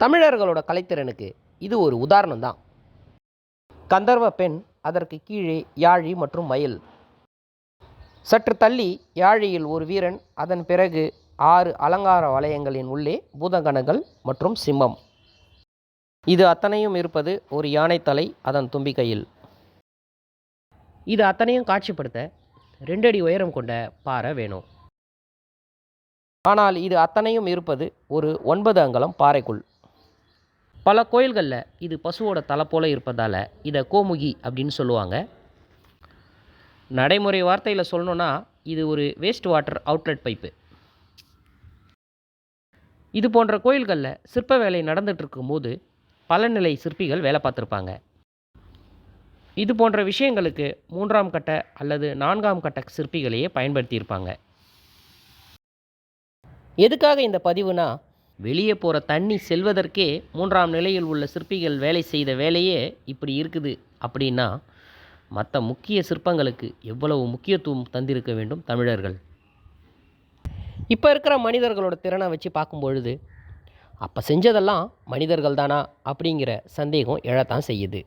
தமிழர்களோட கலைத்திறனுக்கு இது ஒரு உதாரணம் தான் கந்தர்வ பெண் அதற்கு கீழே யாழி மற்றும் மயில் சற்று தள்ளி யாழியில் ஒரு வீரன் அதன் பிறகு ஆறு அலங்கார வளையங்களின் உள்ளே பூதகணங்கள் மற்றும் சிம்மம். இது அத்தனையும் இருப்பது ஒரு யானைத்தலை அதன் தும்பிக்கையில். இது அத்தனையும் காட்சிப்படுத்த ரெண்டு அடி உயரம் கொண்ட பாறை வேணும். ஆனால் இது அத்தனையும் இருப்பது ஒரு ஒன்பது அங்கலம் பாறைக்குள். பல கோயில்களில் இது பசுவோட தலை போல இருப்பதால் இதை கோமுகி அப்படின்னு சொல்லுவாங்க. நடைமுறை வார்த்தையில் சொல்லணுன்னா இது ஒரு வேஸ்ட் வாட்டர் அவுட்லெட் பைப்பு இது போன்ற கோயில்களில் சிற்ப வேலை நடந்துகிட்ருக்கும் போது பல நிலை சிற்பிகள் வேலை பார்த்துருப்பாங்க. இது போன்ற விஷயங்களுக்கு மூன்றாம் கட்ட அல்லது நான்காம் கட்ட சிற்பிகளையே பயன்படுத்தியிருப்பாங்க. எதுக்காக இந்த பதிவுனா வெளியே போகிற தண்ணி செல்வதற்கே மூன்றாம் நிலையில் உள்ள சிற்பிகள் வேலை செய்த வேலையே இப்படி இருக்குது அப்படின்னா மற்ற முக்கிய சிற்பங்களுக்கு எவ்வளவு முக்கியத்துவம் தந்திருக்க வேண்டும் தமிழர்கள்? இப்போ இருக்கிற மனிதர்களோட திறனை வச்சு பார்க்கும் பொழுது அப்போ செஞ்சதெல்லாம் மனிதர்கள் தானா அப்படிங்கிற சந்தேகம் எழத்தான் செய்யுது.